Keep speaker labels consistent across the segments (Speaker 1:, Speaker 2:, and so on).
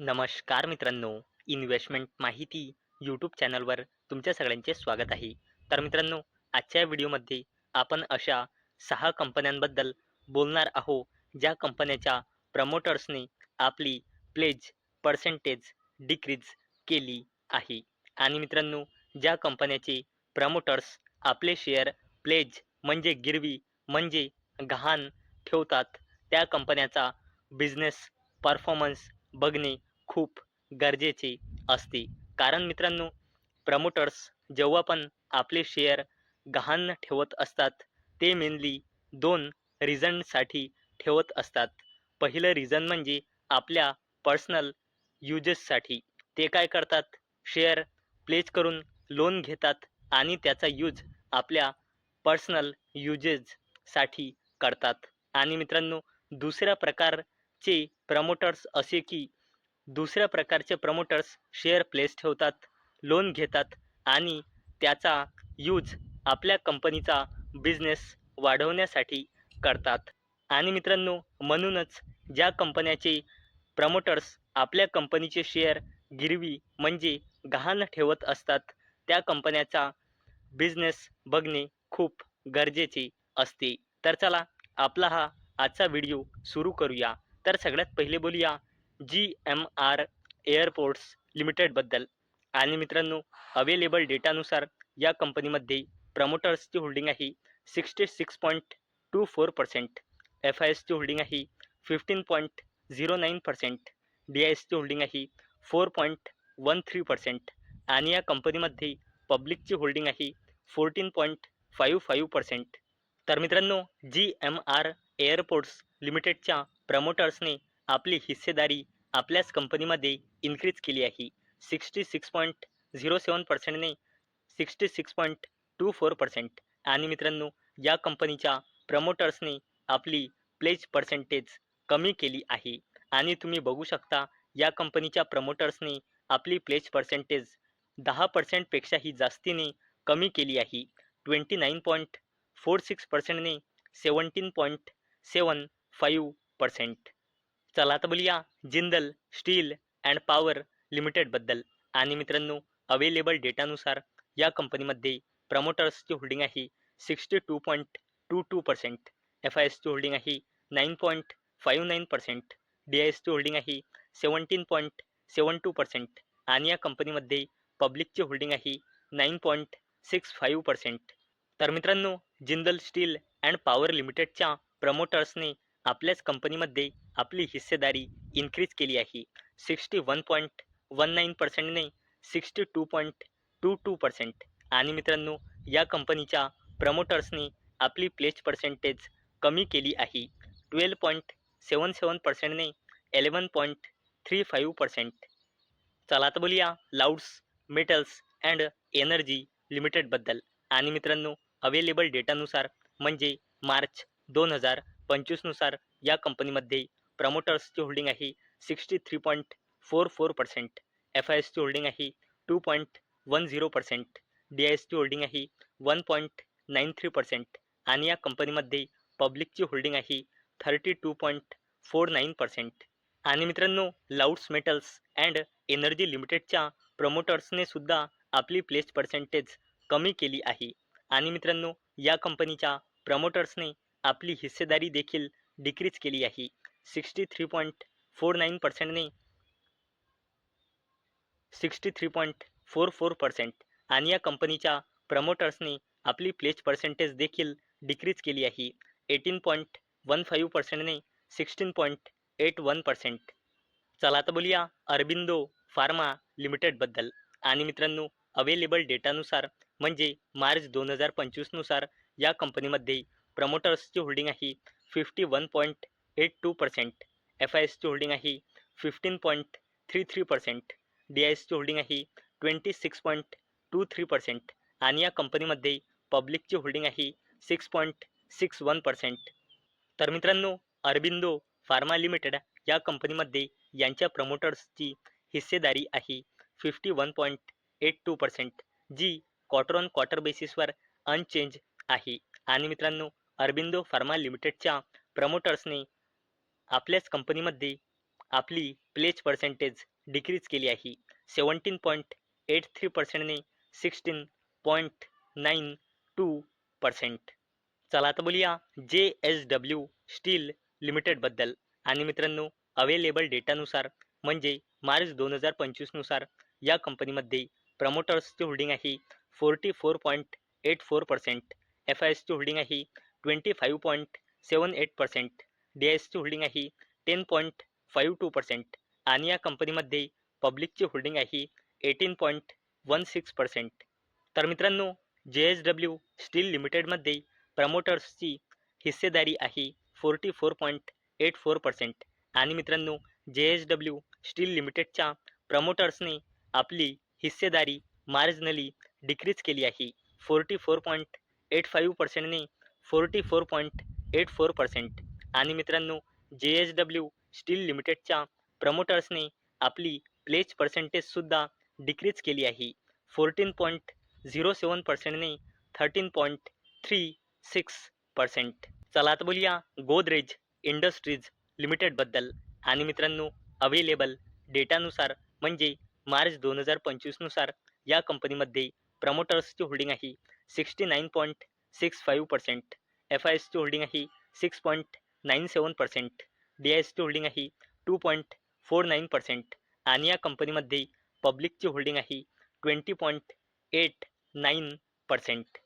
Speaker 1: नमस्कार मित्रांनो इन्व्हेस्टमेंट माहिती यूट्यूब चॅनलवर तुमच्या सगळ्यांचे स्वागत आहे. तर मित्रांनो आजच्या व्हिडिओमध्ये आपण अशा सहा कंपन्यांबद्दल बोलणार आहो ज्या कंपन्याच्या प्रमोटर्सने आपली प्लेज पर्सेंटेज डिक्रीज केली आहे. आणि मित्रांनो ज्या कंपन्याचे प्रमोटर्स आपले शेअर प्लेज म्हणजे गिरवी म्हणजे गहाण ठेवतात त्या कंपन्याचा बिझनेस परफॉर्मन्स बघणे खूप गरजेचे असते. कारण मित्रांनो प्रमोटर्स जेव्हा पण आपले शेअर गहाण ठेवत असतात ते मेनली दोन रिझनसाठी ठेवत असतात. पहिलं रिझन म्हणजे आपल्या पर्सनल युजेससाठी ते काय करतात? शेअर प्लेज करून लोन घेतात आणि त्याचा यूज आपल्या पर्सनल युजेससाठी करतात. आणि मित्रांनो दुसऱ्या चे प्रमोटर्स असे की दुसऱ्या प्रकारचे प्रमोटर्स शेअर प्लेस ठेवतात लोन घेतात आणि त्याचा यूज आपल्या कंपनीचा बिझनेस वाढवण्यासाठी करतात. आणि मित्रांनो म्हणूनच ज्या कंपन्याचे प्रमोटर्स आपल्या कंपनीचे शेअर गिरवी म्हणजे गहाण ठेवत असतात त्या कंपन्याचा बिझनेस बघणे खूप गरजेचे असते. तर चला आपला हा आजचा व्हिडिओ सुरू करूया. तर सगळ्यात पहिले बोलूया जी एम आर एअरपोर्ट्स लिमिटेडबद्दल आणि मित्रांनो अवेलेबल डेटानुसार या कंपनीमध्ये प्रमोटर्सची होल्डिंग आहे sixty six point two four percent F I एसची होल्डिंग आहे fifteen point zero nine percent D I एसची होल्डिंग आहे four point one three percent आणि या कंपनीमध्ये पब्लिकची होल्डिंग आहे fourteen point five five percent तर मित्रांनो जी एम आर एअरपोर्ट्स लिमिटेडच्या प्रमोटर्सने आपली हिस्सेदारी आपल्याच कंपनीमध्ये इन्क्रीज केली आहे. Sixty six point zero seven पर्सेंटने sixty six point two four percent आणि मित्रांनो या कंपनीच्या प्रमोटर्सने आपली प्लेज पर्सेंटेज कमी केली आहे. आणि तुम्ही बघू शकता या कंपनीच्या प्रमोटर्सने आपली प्लेज पर्सेंटेज दहा पर्सेंटपेक्षाही जास्तीने कमी केली आहे. Twenty nine point four six पर्सेंटने seventeen point seven five percent. चला तर बोलूया जिंदल स्टील अँड पॉवर लिमिटेडबद्दल. आणि मित्रांनो अवेलेबल डेटानुसार या कंपनीमध्ये प्रमोटर्सची होल्डिंग आहे sixty two point two two percent. F I एसची होल्डिंग आहे nine point five nine percent. D I एसची होल्डिंग आहे seventeen point seven two percent. आणि या कंपनीमध्ये पब्लिकची होल्डिंग आहे nine point six five percent. तर मित्रांनो जिंदल स्टील अँड पॉवर लिमिटेडच्या प्रमोटर्सने आपल्याच कंपनीमध्ये आपली हिस्सेदारी इन्क्रीज केली आहे. Sixty one point one nine पर्सेंटने sixty two point two two percent आणि मित्रांनो या कंपनीच्या प्रमोटर्सने आपली प्लेज पर्सेंटेज कमी केली आहे. Twelve point seven seven पर्सेंटने eleven point three five percent चला तर बोलूया लाऊड्स मेटल्स अँड एनर्जी लिमिटेडबद्दल आणि मित्रांनो अवेलेबल डेटानुसार म्हणजे मार्च दोन हजार पंचवीसनुसार या कंपनीमध्ये प्रमोटर्सची होल्डिंग आहे sixty three point four four percent F I एसची होल्डिंग आहे two point one zero percent D I एसची होल्डिंग आहे one point nine three percent आणि या कंपनीमध्ये पब्लिकची होल्डिंग आहे thirty two point four nine percent आणि मित्रांनो लाऊड्स मेटल्स अँड एनर्जी लिमिटेडच्या प्रमोटर्सने सुद्धा आपली प्लेस पर्सेंटेज कमी केली आहे. आणि मित्रांनो या कंपनीच्या प्रमोटर्सने आपली हिस्सेदारी देखील डिक्रीज केली आहे. Sixty three point four nine पर्सेंटने sixty three point four four percent आणि या कंपनीच्या प्रमोटर्सने आपली प्लेज पर्सेंटेज देखील डिक्रीज केली आहे. Eighteen point one five पर्सेंटने sixteen point eight one percent चला आता बोलूया अरबिंदो फार्मा लिमिटेडबद्दल आणि मित्रांनो अवेलेबल डेटानुसार म्हणजे मार्च दोन हजार पंचवीसनुसार या कंपनीमध्ये प्रमोटर्सची होल्डिंग आहे fifty one point eight two percent F I एसची होल्डिंग आहे fifteen point three three percent D I एसची होल्डिंग आहे twenty six point two three percent आणि या कंपनीमध्ये पब्लिकची होल्डिंग आहे six point six one percent. तर मित्रांनो अरबिंदो फार्मा लिमिटेड या कंपनीमध्ये यांच्या प्रमोटर्सची हिस्सेदारी आहे fifty one point eight two percent G quarter on quarter बेसिसवर अनचेंज आहे. आणि मित्रांनो अरबिंदो फार्मा लिमिटेडच्या प्रमोटर्सने आपल्याच कंपनीमध्ये आपली प्लेज पर्सेंटेज डिक्रीज केली आहे. Seventeen point eight three पर्सेंटने sixteen point nine two percent चला आता बोलूया जे एस डब्ल्यू स्टील लिमिटेडबद्दल आणि मित्रांनो अवेलेबल डेटानुसार म्हणजे मार्च दोन हजार पंचवीसनुसार या कंपनीमध्ये प्रमोटर्सची होल्डिंग आहे forty four point eight four percent F I एसची होल्डिंग आहे twenty five point seven eight percent D I एसची होल्डिंग आहे ten point five two percent आणि या कंपनीमध्ये पब्लिकची होल्डिंग आहे eighteen point one six percent तर मित्रांनो जे एस डब्ल्यू स्टील लिमिटेडमध्ये प्रमोटर्सची हिस्सेदारी आहे forty four point eight four percent आणि मित्रांनो जे एस डब्ल्यू स्टील लिमिटेडच्या प्रमोटर्सने आपली हिस्सेदारी मार्जनली डिक्रीज केली आहे. Forty four point eight five पर्सेंटने forty four point eight four percent. आणि मित्रांनो जे एच डब्ल्यू स्टील लिमिटेडच्या प्रमोटर्सने आपली प्लेज पर्सेंटेजसुद्धा डिक्रीज केली आहे. Fourteen point zero seven पर्सेंटने thirteen point three six percent. चला आता बोलूया गोदरेज इंडस्ट्रीज लिमिटेडबद्दल आणि मित्रांनो अवेलेबल डेटानुसार म्हणजे मार्च दोन हजार पंचवीसनुसार या कंपनीमध्ये प्रमोटर्सची होल्डिंग आहे. Sixty nine point six five percent F I एसची होल्डिंग आहे six point nine seven percent D I एसची होल्डिंग आहे two point four nine percent आणि या कंपनीमध्ये पब्लिकची होल्डिंग आहे twenty point eight nine percent.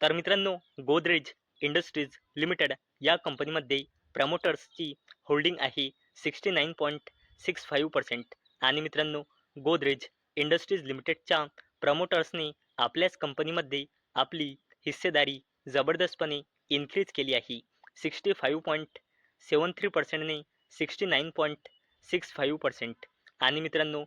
Speaker 1: तर मित्रांनो गोदरेज इंडस्ट्रीज लिमिटेड या कंपनीमध्ये प्रमोटर्सची होल्डिंग आहे sixty nine point six five percent. आणि मित्रांनो गोदरेज इंडस्ट्रीज लिमिटेडच्या प्रमोटर्सने आपल्याच कंपनीमध्ये आपली हिस्सेदारी जबरदस्तपणे इन्क्रीज केली आहे. Sixty five point seven three पर्सेंटने sixty nine point six five percent आणि मित्रांनो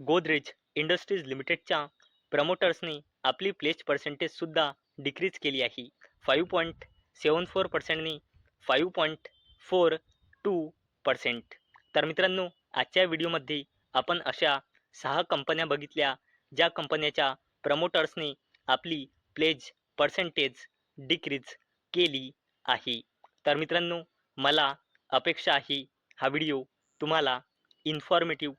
Speaker 1: गोदरेज इंडस्ट्रीज लिमिटेडच्या प्रमोटर्सने आपली प्लेस पर्सेंटेजसुद्धा डिक्रीज केली आहे. Five point seven four पर्सेंटने five point four two percent तर मित्रांनो आजच्या व्हिडिओमध्ये आपण अशा सहा कंपन्या बघितल्या ज्या कंपन्याच्या प्रमोटर्सने आपली प्लेज पर्सेंटेज डिक्रीज केली आहे. तर मित्रांनो मला अपेक्षा आहे हा व्हिडिओ तुम्हाला इन्फॉर्मेटिव्ह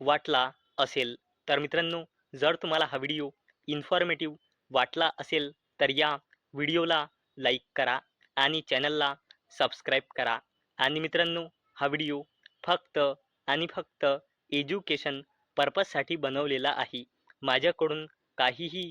Speaker 1: वाटला असेल. तर मित्रांनो जर तुम्हाला हा व्हिडिओ इन्फॉर्मेटिव्ह वाटला असेल तर या व्हिडिओला लाईक करा आणि चॅनलला सबस्क्राईब करा. आणि मित्रांनो हा व्हिडिओ फक्त आणि फक्त एज्युकेशन पर्पजसाठी बनवलेला आहे. माझ्याकडून काहीही